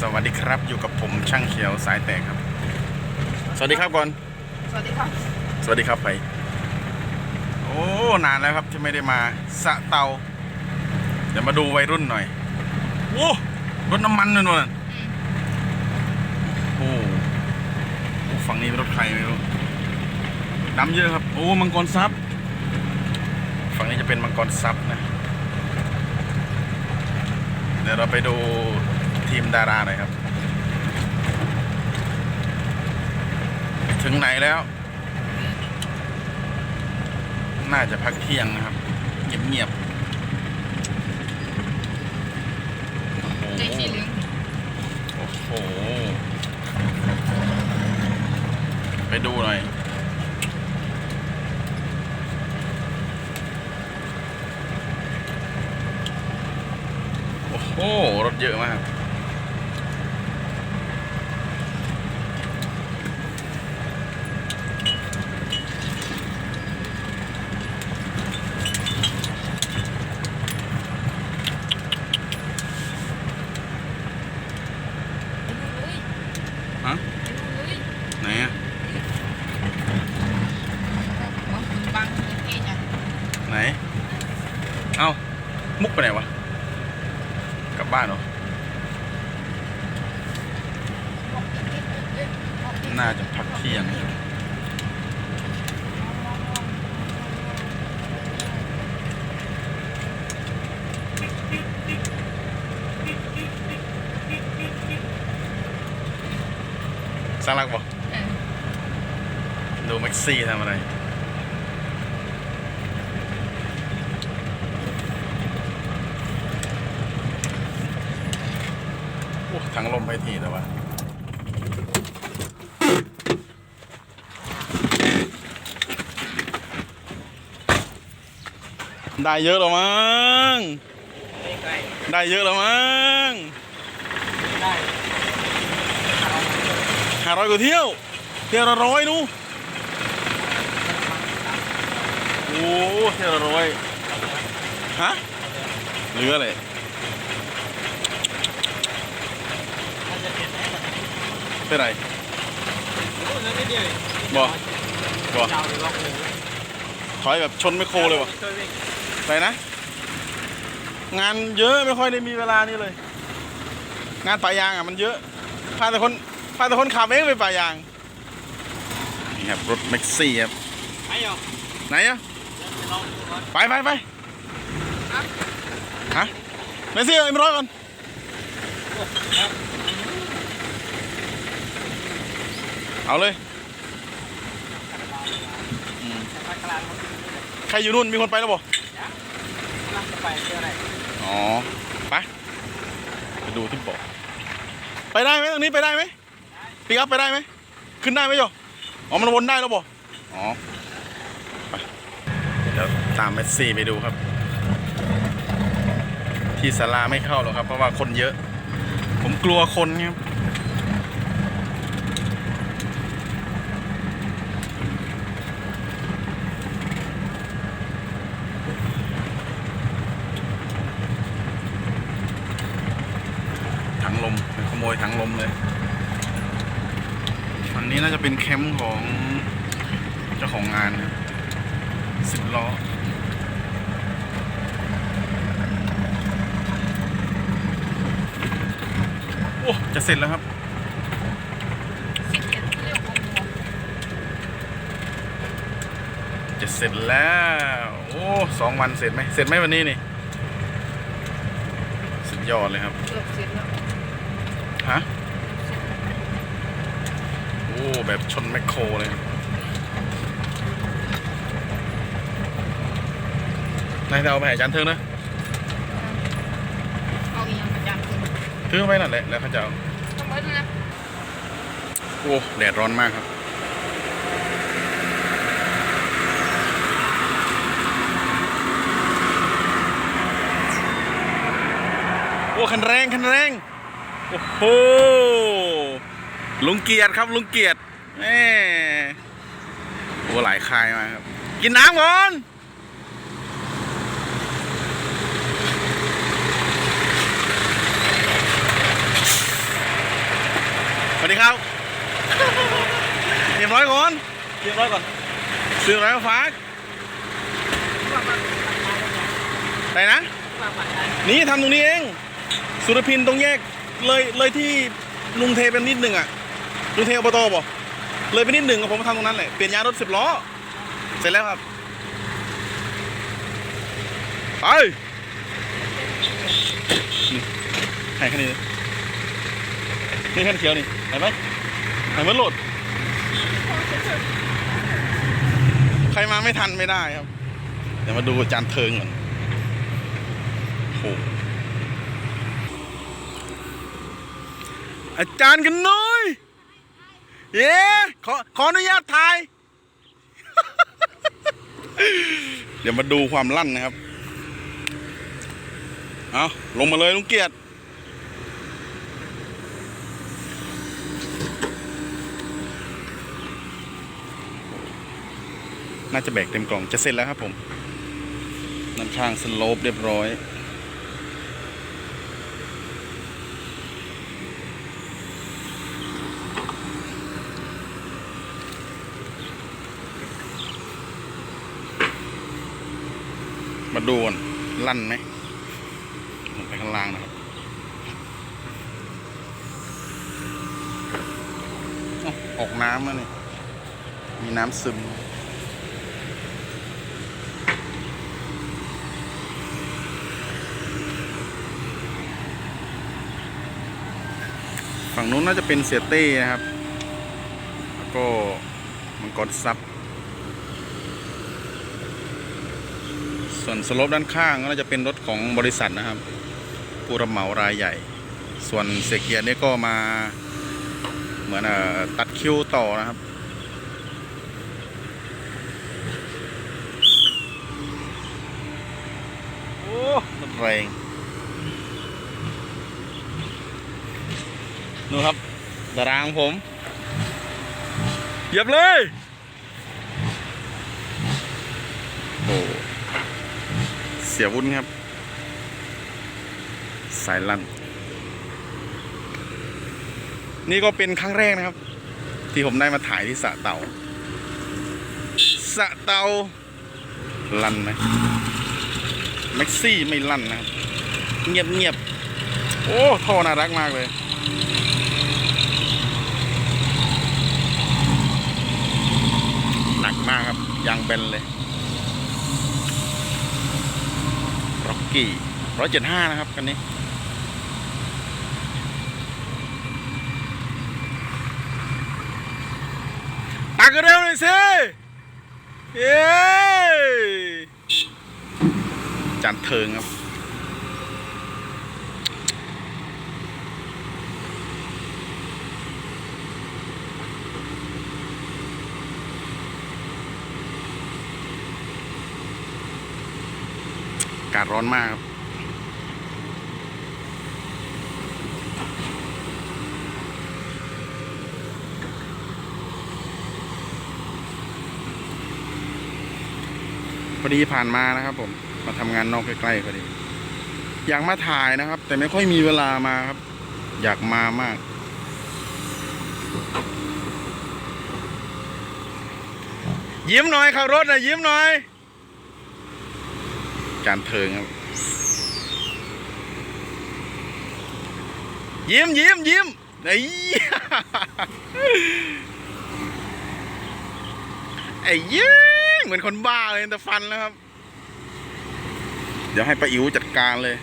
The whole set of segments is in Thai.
สวัสดีครับอยู่กับผมช่างเขียวสายแตกครับ สวัสดีครับก่อน สวัสดีครับ สวัสดีครับไป โอ้นานแล้วครับที่ไม่ได้มาสะเตา เดี๋ยวมาดูวัยรุ่นหน่อยโอ้รถน้ำมันนู่นน่ะโอ้โอ้ฝั่งนี้เป็นรถใครไม่รู้น้ำเยอะครับ โอ้มังกรซับฝั่งนี้จะเป็นมังกรซับนะเดี๋ยวเราไปดู ทีมดาราหน่อยครับ ถึงไหนแล้ว น่าจะพักเที่ยงนะครับ เงียบๆโอ้โหใจสีเหลืองโอ้โห ไปดูหน่อยโอ้โหรถเยอะมาก ไปดูเลย ฮะ ไปดูเลย ไหนอะ หัวคุณบังคุณเทจัง ไหน เอ้า มุกไปไหนวะ กลั บบ้านเหรอ น่าจะพักเที่ยงนะครับสร้างรักบ่เออดูแม็กซี่ทำอะไร ถังลมไปทีแต่ว่าได้เยอะแล้วมั้ง ได้เยอะแล้วมั้งห้าร้อยกว่าเที่ยว เที่ยวละร้อยนู้โอ้เที่ยวละร้อย ฮะ เหลือเลย เป็นไรบ่บ่ถอยแบบชนไม่โครเลยวะอะไรนะ งานเยอะไม่ค่อยได้มีเวลานี่เลย งานป่ายางอะมันเยอะพาแต่คนพาแต่คนขับเองไปป่ายางนี่ครับรถแม็กซี่ครับไหรอไหนอะไปลองดูก่อนไปไปไปฮะแม็กซี่เอาเอ็มร้อยก่อน เอาเลยอืมไปกลางมันใครอยู่นู่นมีคนไปแล้วบ่กำลังจะไปเจออะไรอ๋อไปไปดูที่บอกไปได้ไหมตรงนี้ไปได้ไหมปิกอัพไปได้ไหมขึ้นได้ไหมโยอ๋อมันวนได้แล้วบ่อ๋อไปเดี๋ยวตามเมสซี่ไปดูครับ ที่ศาลาไม่เข้าหรอกครับ เพราะว่าคนเยอะ ผมกลัวคนครับ ลมไปขโมยถังลมเลยฝั่งนี้น่าจะเป็นแคมป์ของเจ้าของงานสิบล้อโอ้จะเสร็จแล้วครับจะเสร็จแล้ว โอ้สองวันเสร็จไหมเสร็จไหมวันนี้นี่ สุดยอดเลยครับ เกือบเสร็จแล้ว ฮะ โอ้ แบบชนแมคโครเลยครับนายจะเอาไปให้อาจารย์เธอนะเอาอีกอย่างประจำคือเธอไปนั่นแหละแล้วเขาจะเอาต้องเบิดนะโอ้แดดร้อนมากครับโอ้คันแรงคันแรงโอ้โหลุงเกียรติครับลุงเกียรติ แหมโอ้หลายคายมากครับ กินน้ำก่อนครับเรียบร้อยก่อนเรียบร้อยก่อนซื้ออะไรมาฝากไหนนะ นี่ทำตรงนี้เอง สุรพินตรงแยกเลยเลยที่ลุงเทเป็นนิดหนึ่งอะ ลุงเทอบตบ่ เลยไปนิดหนึ่งผมมาทำตรงนั้นแหละเปลี่ยนยางรถสิบล้อ เสร็จแล้วครับ ไปแห้แค่นี้นี่แค่เขียวนี่เห็นไหมเห็นมันโหลด ใครมาไม่ทันไม่ได้ครับ เดี๋ยวมาดูอาจารย์เทิงก่อนโอ้โหอาจารย์กันหน้อย เย้ขอขออนุญาตถ่าย เดี๋ยวมาดูความลั่นนะครับ เอาลงมาเลยลุงเกียรติน่าจะแบกเต็มกล่องจะเสร็จแล้วครับผมด้านข้างสโลปเรียบร้อย ดูกันลั่นไหมลงไปข้างล่างนะครับอออกน้ำแล้วนี่มีน้ำซึมฝั่งนู้นน่าจะเป็นเสียเต้นะครับ แล้วก็มังกรซับ ส่วนสลปด้านข้างก็น่าจะเป็นรถของบริษัทนะครับ ผู้รับเหมารายใหญ่ ส่วนเสกเกียร์นี่ก็มาเหมือนอตัดคิวต่อนะครับโอ้แรงนู่นครับตารางผมเหยียบเลย โอ้ สียวุ้นครับ สายลันนี่ก็เป็นครั้งแรกนะครับ ที่ผมได้มาถ่ายที่สะเต่าสะเตาลันไหมแม็กซี่ไม่ลั่นนะครับ เงียบเงียบโอ้ท่อน่ารักมากเลยหนักมากครับยางเบนเลย ร็อ กี่ร้อยเจ็ดห้านะครับคันนี้ ตักเร็วหน่อยสิเย้จันเทิงครับากาศร้อนมากครับพอดีผ่านมานะครับ ผมมาทำงานนอกใกล้ๆพอดี อยากมาถ่ายนะครับ แต่ไม่ค่อยมีเวลามาครับ อยากมามาก ยิ้มหน่อยขับรถน่อยยิ้มหน่อย การเทิงครับ ยิ้มยิ้มยิ้มไอ้ไอ้ยิ้มเหมือนคนบ้าเลยแต่ฟันแล้วครับ เดี๋ยวให้ป้าอิ๋วจัดการเลย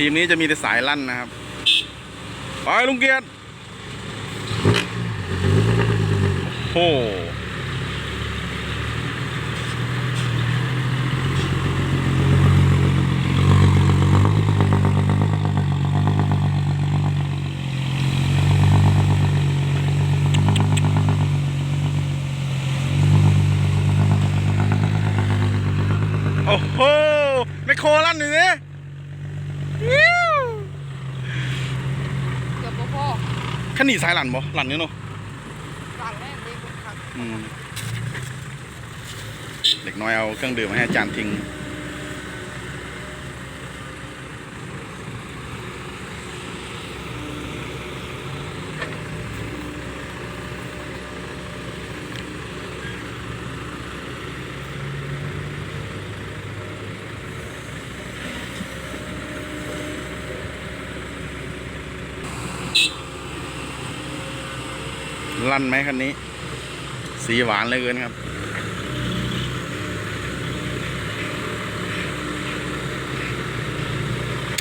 ทีมนี้จะมีแต่สายลั่นนะครับ ไปลุงเกียรติโอ้โห ไม่โคลั่นหน่อยสิ Woo! ขัน หนีสายหลันบ่หลันเนี่ยเนาะสั่งแม่ดีบุญครับอืมเด็กน้อยเอาเครื่องดื่มมาให้อาจารย์ทิ้ง ลั่นไหมคันนี้ สีหวานเลยเกินครับ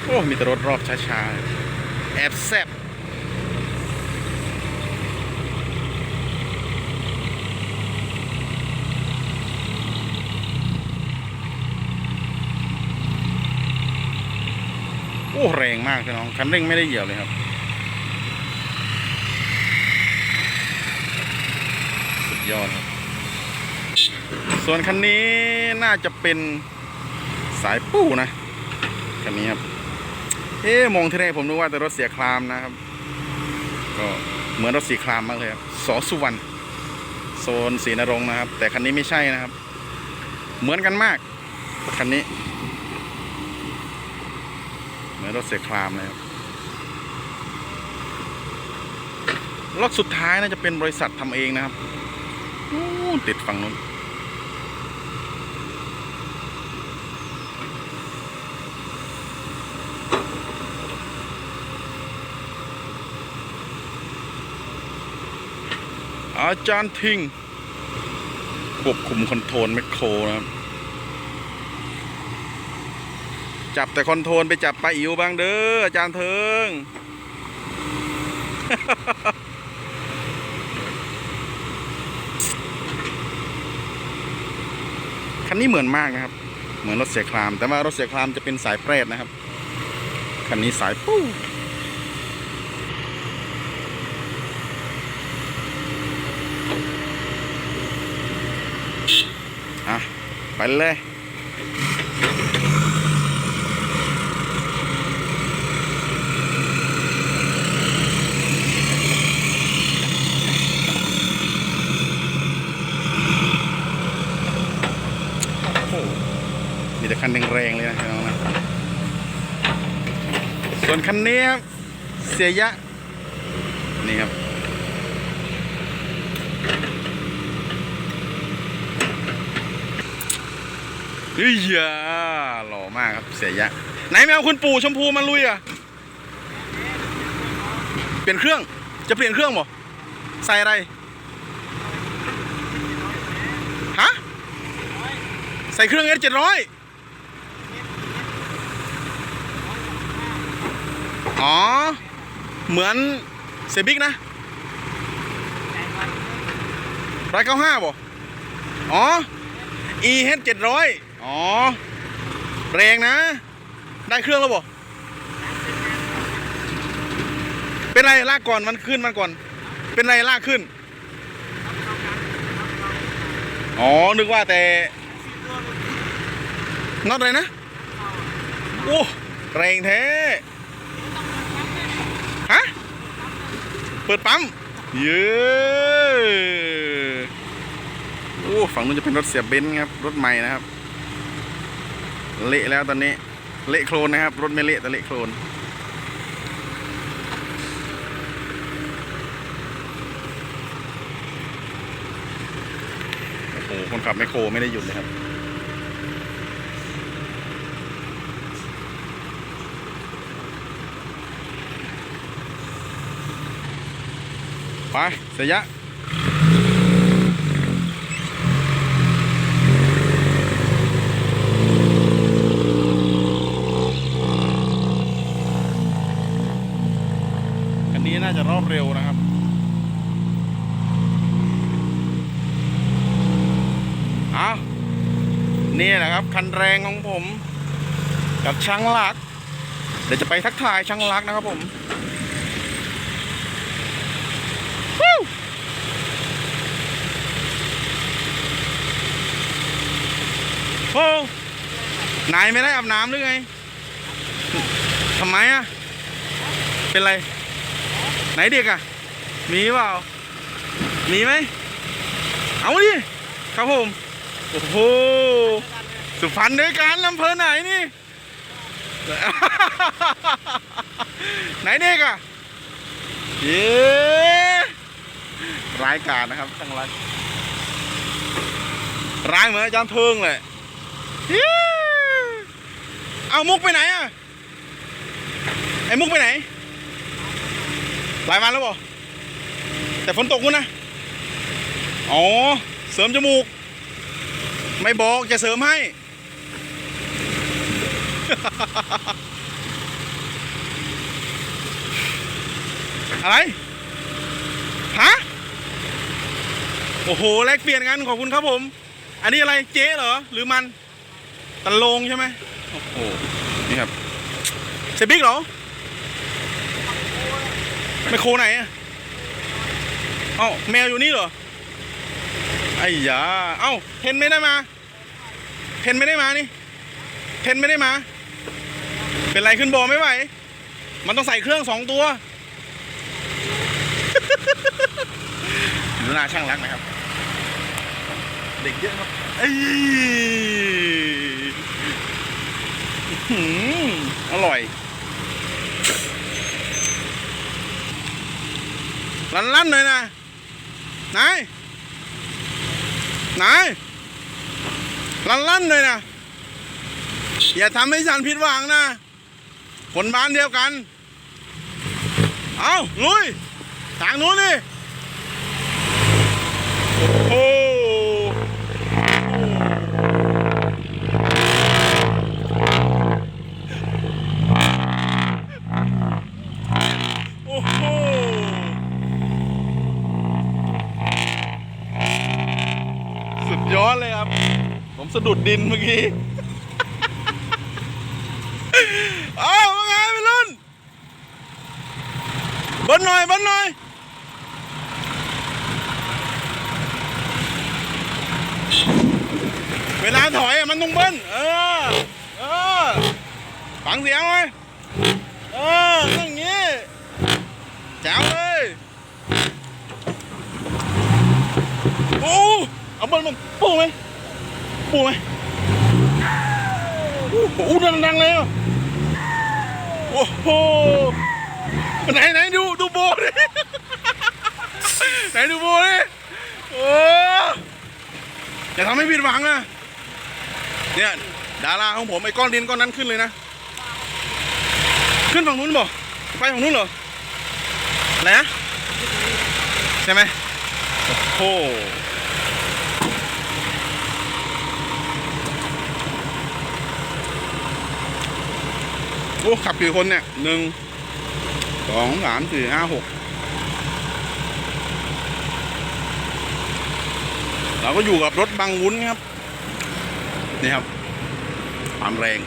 โอ้ มีแต่รถรอบช้าๆ แอบแซบโอ้ แรงมากพี่น้อง คันเร่งไม่ได้เหยียบเลยครับ สุด ยอด ส่วนคันนี้น่าจะเป็นสายปู้นะคันนี้ครับ เอ๊ะมองที่แรกผมนึกว่าแต่รถเสียครามนะครับ ก็เหมือนรถสีครามมากเลยครับสอสุวรรณโซนสีนรงนะครับ แต่คันนี้ไม่ใช่นะครับ เหมือนกันมากคันนี้ เหมือนรถเสียครามเลยครับรถสุดท้ายน่าจะเป็นบริษัททำเองนะครับ อู้ติดฝั่งนู้นอาจารย์ทิงควบคุมคอนโทรลแมคโครนะครับ จับแต่คอนโทรลไปจับปลาอิ๋วบ้างเด้ออาจารย์เทิง คันนี้เหมือนมากนะครับ เหมือนรถเสียคราม แต่ว่ารถเสียครามจะเป็นสายเปรตนะครับ คันนี้สายปู้อะไปเลย โอ้โหมีแต่คันแรงๆเลยนะพี่น้องนะ ส่วน คันนี้ครับเสียยะ นี่ครับ เฮ้ยยาหล่อมากครับเสียยะ ไหนแมวคุณปู่ชมพูมาลุยอะ เปลี่ยนเครื่อง จะเปลี่ยนเครื่องบ่ใส่อะไร ฮะ ใส่เครื่องเอสเจ็ดร้อย อ๋อ เหมือนเซบิกนะร้อยเก้าห้าบ่อ๋อ e h เจ็ดร้อยอ๋อ แรงนะ ได้เครื่องแล้วบ่เป็นไรลากก่อนมันขึ้นมันก่อน เป็นไรลากขึ้น อ๋อ นึกว่าแต่น็อตอะไรนะ โอ้ แรงแท้ ฮะ เปิดปั๊ม เย้โอ้ฝั่งนู้นจะเป็นรถเสียเบนซ์ครับ รถใหม่นะครับ เละแล้วตอนนี้ เละโคลนนะครับ รถไม่เละแต่เละโคลนโอ้โหคนขับไมโครไม่ได้หยุดเลยครับ ไปเสียยะอันนี้น่าจะรอบเร็วนะครับ เอานี่แหละครับ คันแรงของผม กับช่างลัก เดี๋ยวจะไปทักทายช่างลักนะครับผม วู้ โอ้นายไม่ได้อาบน้ำหรือไงทำไมอะ เป็นไร ไหนเด็กอะ มีเปล่า มีไหม เอาดิ ครับผม โอ้โห สุพรรณด้วยกันอำเภอไหนนี่ ไหนเด็กอะ เย้ร้ายกาจนะครับช่างร้ายร้ายเหมือนอาจารย์เทิงเลย เย้เอามุกไปไหนอะ ไอ้มุกไปไหน หลายวันแล้วบ่แต่ฝนตกมุ้นนะ อ๋อ เสริมจมูก ไม่บอกจะเสริมให้ อะไร ฮะ โอ้โห แลกเปลี่ยนกันขอบคุณครับผม อันนี้อะไรเจ๊เหรอ หรือมัน ตะโลงใช่ไหมโอ้โห นี่ครับเซบิ๊กเหรอ ไม่โคไหนอะเอ้าแมวอยู่นี่เหรอ ไอ้ยาเอ้าเทนไม่ได้มา เทนไม่ได้มานี่ เทนไม่ได้มา เป็นไรขึ้นบอไม่ไหว มันต้องใส่เครื่องสองตัวดูหน้าช่างรักนะครับ เด็กเยอะครับ เอ้ยอื้อหือร่อยลั่นๆหน่อยนะนายนายลั่นๆหน่อยนะอย่าทำให้ฉันผิดหวังนะคนบ้านเดียวกัน เอาลุย ทางนู้นดิโอ้โหโอ้โห สุดยอดเลยครับ ผมสะ ดุดดินเมื่อกี้เอาว่าไงพี่รุ่นเบิ้ลหน่อยเบิ้ลหน่อยเวลาถอยมันต้องเบิ้ลเออ เออ ฟังเสียงไหมเออต้องงี้แจ๋วเลยโอ้เอาเบิ้ลมันปูไหม ปูไหมโอ้โหดังๆเลยอะโอ้โหไหนไหนดูดูโบดิไหนดูโบดิโอ้อย่าทำให้ผิดหวังนะเนี่ยดาราของผมไอ้ก้อนดินก้อนนั้นขึ้นเลยนะ ขึ้นฝั่งนู้นบ่ไปฝั่งนู้นเหรออะไรนะใช่ไหมโอ้โห โอ้ขับกี่คนเนี่ยหนึ่งสองสามสี่ห้าหกเราก็อยู่กับรถบางวุ้นครับ นี่ครับ ความแรง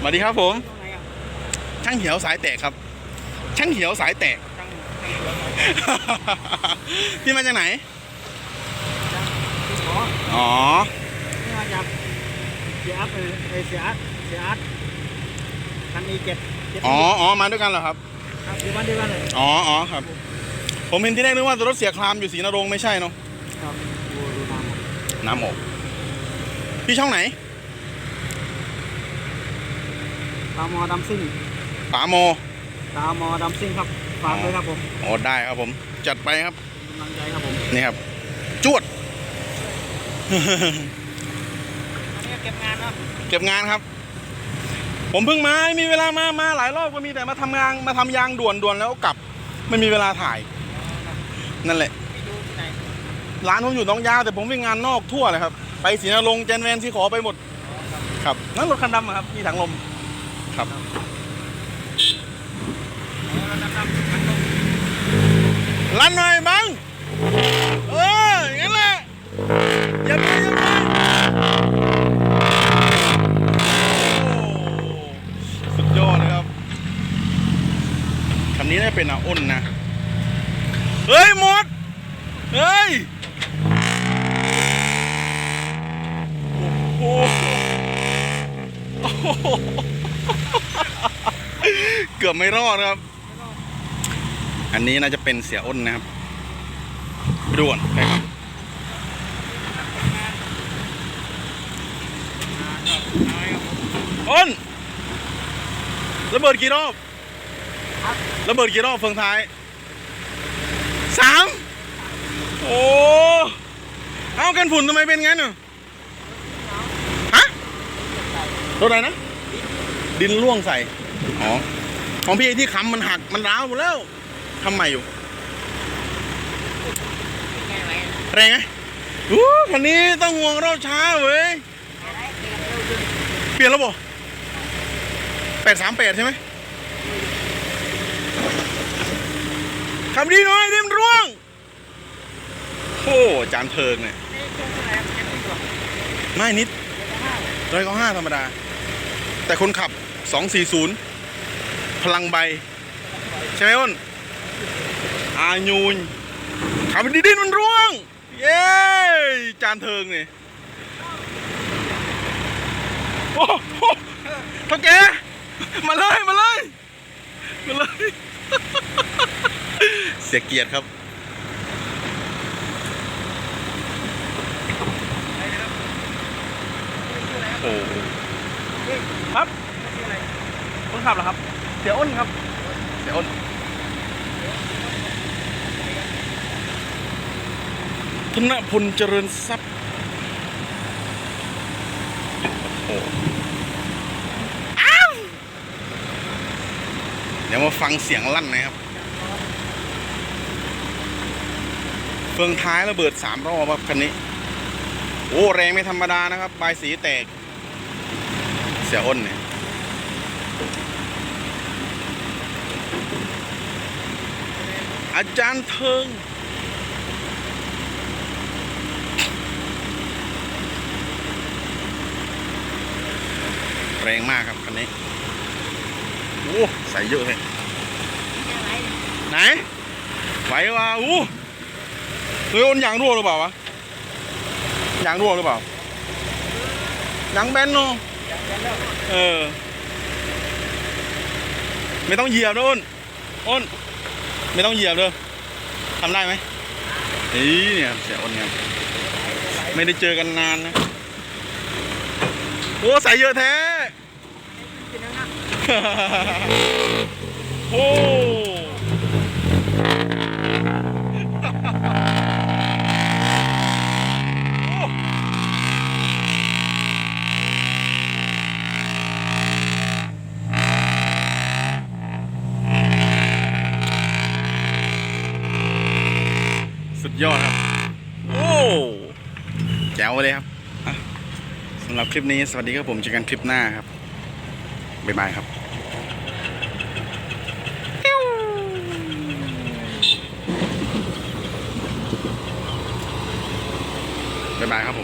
สวัสดีครับผม ช่างเหียวสายแตกครับ ช่างเหียวสายแตก พี่มาจากไหน อ๋อนี่มา จากเสียอัพเออเออเสียอัพเสียอัพคันนี้เจ็ดเจ็ดอ๋ออ๋อมาด้วยกันเหรอครับ ครับอยู่บ้านเดียวกันเลยอ๋ออ๋อครับ ผมเห็นที่แรกนึกว่ารถเสียครามอยู่ศรีนรงค์ไม่ใช่เนาะครับดูดูน้ำน้ำออกพี่ช่องไหนตามอดำซิ่งป๋าโมตามอดำซิ่งครับฝากด้วยครับผมอ๋อได้ครับผม จัดไปครับ กำลังใจครับผม นี่ครับ จวดอันนี้ เก็บงานเนาะเก็บงานครับ ผมเพิ่งมาไม่มีเวลามามาหลายรอบก็มีแต่มาทำงานมาทำยางด่วนด่วนแล้วก็กลับ ไม่มีเวลาถ่าย นั่นแหละไปดูที่ไหนร้านผมอยู่หน้องยาวแต่ผมวิ่งงานนอกทั่วเลยครับ ไปศรีนรงค์เจนแวนที่ขอไปหมดครับนั่นรถคันดำอะครับมีถังลมครับเราดำดำคันลงลั่นหน่อยบังเอออย่างนั้นแหละอย่าไปอย่าไปโอ้สุดยอดเลยครับันนี้ได้เป็นอาอ้นนะ เฮ้ยหมด เฮ้ย โอ้โหโอ้โหกือบไม่รอดครับ อันนี้น่าจะเป็นเสียอ้นนะครับไปดูก่อนไปครับอ้นระเบิดกี่รอบ ระเบิดกี่รอบเฟืองท้ายสามโอ้เอากันฝุ่นทำไมเป็นงั้นอะฮะรถอะไรนะ ดินร่วงใส่อ๋อของพี่ไอที่ค้ำมันหักมันร้าวหมดแล้วทำใหม่อยู่แรงไหมอู้คันนี้ต้องห่วงรอบช้าเว้ย เปลี่ยนแล้วบ่แปดสามแปดใช่ไหม ขับดีหน่อยเดี๋ยวมันร่วง โอ้จานเทิงเนี่ยไม่นิดร้อยเก้าห้าธรรมดา แต่คนขับ240พลังใบ ใช่ไหมอ้นอาญูนขับไปดินมันร่วง เย้จานเทิงนี่โอ้โหเท่าแกมาเลย มาเลย มาเลย สียเกียรติครับโอ้โหครับคนขับเหรอครับ เสียอ้นครับ เสียอ้นธนพลเจริญทรัพย์โอ้โหอ้าวเดี๋ยวมาฟังเสียงลั่นนะครับ เฟืองท้ายระเบิดสามรอบครับคันนี้ โอ้แรงไม่ธรรมดานะครับใบสีแตก เสียอ้นเนี่ยอาจารย์เทิงแรงมากครับคันนี้ โอ้ ใส่เยอะเลยไหน ไหวว่าอู้ เฮ้ยอ้นยางรั่วหรือเปล่าวะยางรั่วหรือเปล่ายางแบนเนาะเออ ไม่ต้องเหยียบนะอ้นอ้นไม่ต้องเหยียบเลยทำได้ไหมนี่เนี่ยเสียอ้นครับไม่ได้เจอกันนานนะโอ้ใส่เยอะแท้โอ้ ยอดครับ โอ้แจ๋วเลยครับอะสำหรับคลิปนี้สวัสดีครับผมเจอกันคลิปหน้าครับ บ๊ายบายครับบ๊ายบายครับผม